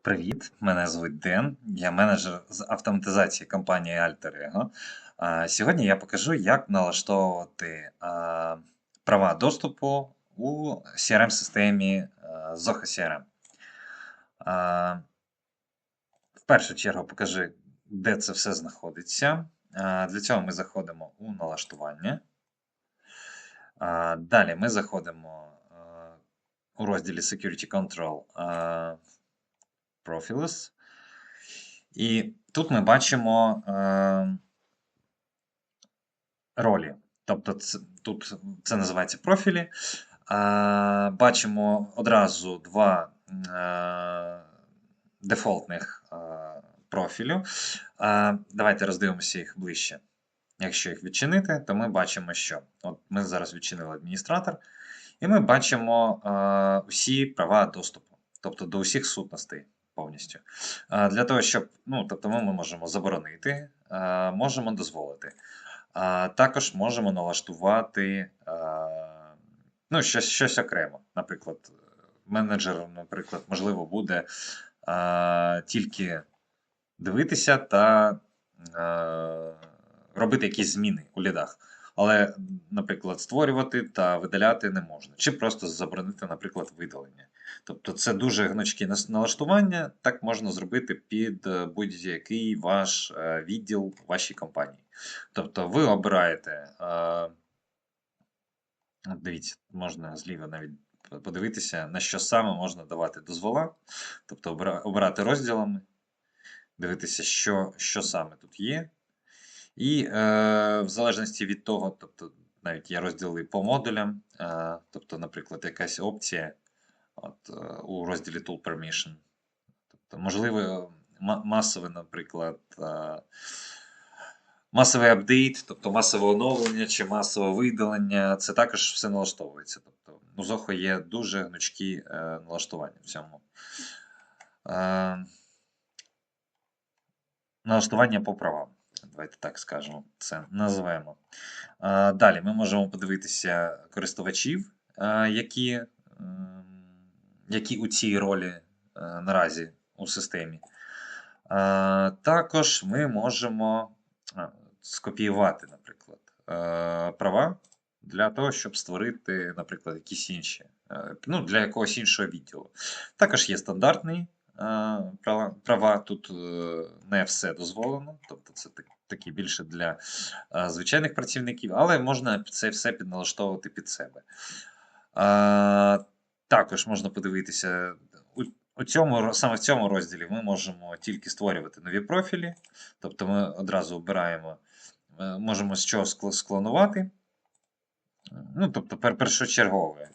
Привіт, мене звуть Ден, я менеджер з автоматизації компанії Alter Ego. Сьогодні я покажу, як налаштовувати права доступу у CRM-системі Zoho CRM. В першу чергу покажи, де це все знаходиться. Для цього ми заходимо у налаштування. Далі ми заходимо у розділі Security Control. Profiles. І тут ми бачимо е, ролі. Тобто, це, тут це називається профілі. Е, бачимо одразу два е, дефолтних е, профілю. Е, давайте роздивимося їх ближче. Якщо їх відчинити, то ми бачимо, що От ми зараз відчинили адміністратор, і ми бачимо е, усі права доступу, тобто до усіх сутностей повністю. Для того, щоб, ну, тобто ми можемо заборонити, можемо дозволити. Також можемо налаштувати ну, щось, щось окремо. Наприклад, менеджер, наприклад, можливо, буде тільки дивитися та робити якісь зміни у лідах. Але, наприклад, створювати та видаляти не можна. Чи просто заборонити, наприклад, видалення. Тобто це дуже гнучкі налаштування, так можна зробити під е, будь-який ваш е, відділ вашій компанії. Тобто ви обираєте, е, дивіться, можна зліва навіть подивитися, на що саме можна давати дозвола, тобто обирати розділами, дивитися, що, що саме тут є. І е, в залежності від того, тобто навіть є розділи по модулям, е, тобто, наприклад, якась опція от, е, у розділі Tool Permission. Тобто, можливо, ма- масове, наприклад, е, масовий апдейт, тобто масове оновлення чи масове видалення, це також все налаштовується. Тобто, у Zoho є дуже гнучкі е, налаштування в цьому. Е, налаштування по правам. Давайте так скажемо, це називаємо. Е, Далі ми можемо подивитися користувачів, які, ем, які у цій ролі е, наразі у системі. Також ми можемо скопіювати, наприклад, е, права для того, щоб створити, наприклад, якісь інші, е, ну, для якогось іншого відділу. Також є стандартні е, права. права. Тут е, не все дозволено, тобто це так- такі більше для е, звичайних працівників, але можна це все підналаштовувати під себе. Е, Також можна подивитися у, цьому, саме в цьому розділі ми можемо тільки створювати нові профілі, тобто ми одразу обираємо, е, можемо з чого скл- склонувати. Ну, тобто, першочергове, е,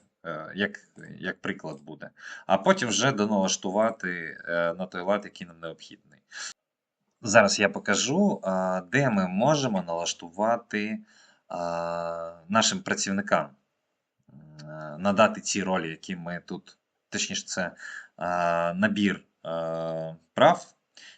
як, як приклад буде. А потім вже доналаштувати е, на той лад, який нам необхідний. Зараз я покажу, де ми можемо налаштувати нашим працівникам, е, надати ці ролі, які ми тут, точніше, це набір прав,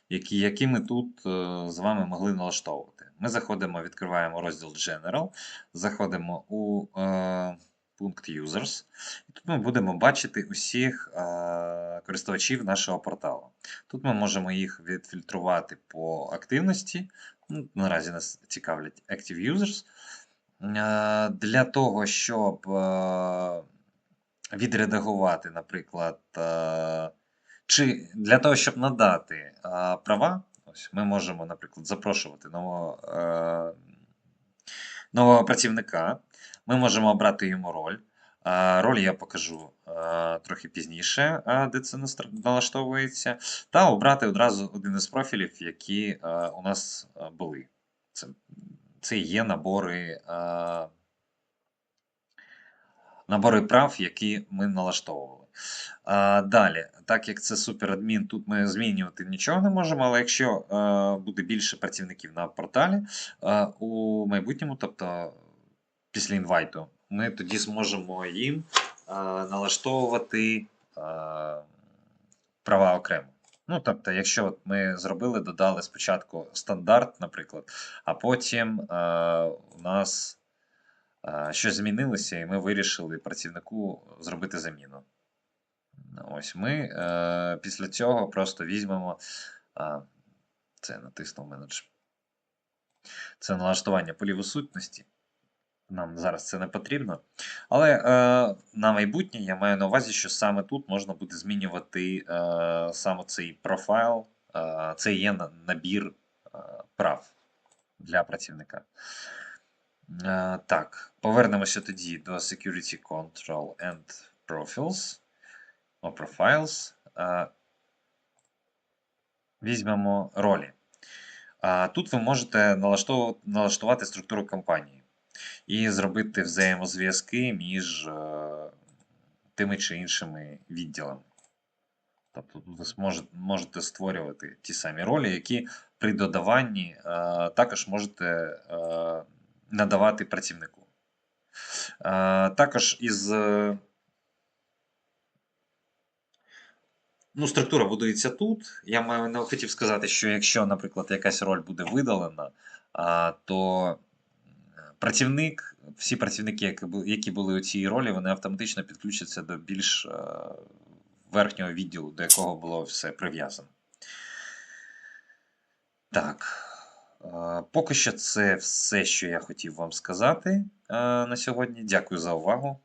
які, які ми тут е, з вами могли налаштовувати. Ми заходимо, відкриваємо розділ General, заходимо у е, пункт Users, і тут ми будемо бачити усіх е, користувачів нашого порталу. Тут ми можемо їх відфільтрувати по активності. Ну, наразі нас цікавлять Active Users. Е, Для того, щоб е, відредагувати, наприклад, е, чи для того, щоб надати е, права, ось ми можемо, наприклад, запрошувати нового, е, нового працівника. Ми можемо обрати йому роль. Е, Роль я покажу е, трохи пізніше, е, де це налаштовується, та обрати одразу один із профілів, які у нас були. Це, це є набори, набори прав, які ми налаштовували. Далі, так як це суперадмін, тут ми змінювати нічого не можемо, але якщо буде більше працівників на порталі у майбутньому, тобто після інвайту, ми тоді зможемо їм е, налаштовувати е, права окремо. Ну, тобто, якщо от ми зробили, додали спочатку стандарт, наприклад, а потім е, у нас е, щось змінилося, і ми вирішили працівнику зробити заміну. Ось ми е, після цього просто візьмемо. А, це натиснув менедж. Це налаштування полів у сутності. Нам зараз це не потрібно. Але е, на майбутнє я маю на увазі, що саме тут можна буде змінювати е, саме цей профайл. Е, це є набір е, прав для працівника. Е, так, повернемося тоді до Security Control and Profiles. О, Profiles. Е, візьмемо ролі. А тут ви можете налаштову- налаштувати структуру компанії і зробити взаємозв'язки між е, тими чи іншими відділами. Тобто ви можете створювати ті самі ролі, які при додаванні е, також можете е, надавати працівнику. Також із Ну, структура будується тут. Я маю на- хотів сказати, що якщо, наприклад, якась роль буде видалена, то працівник, всі працівники, які були у цій ролі, вони автоматично підключаться до більш е, верхнього відділу, до якого було все прив'язано. Так. е, Поки що це все, що я хотів вам сказати е, на сьогодні. Дякую за увагу.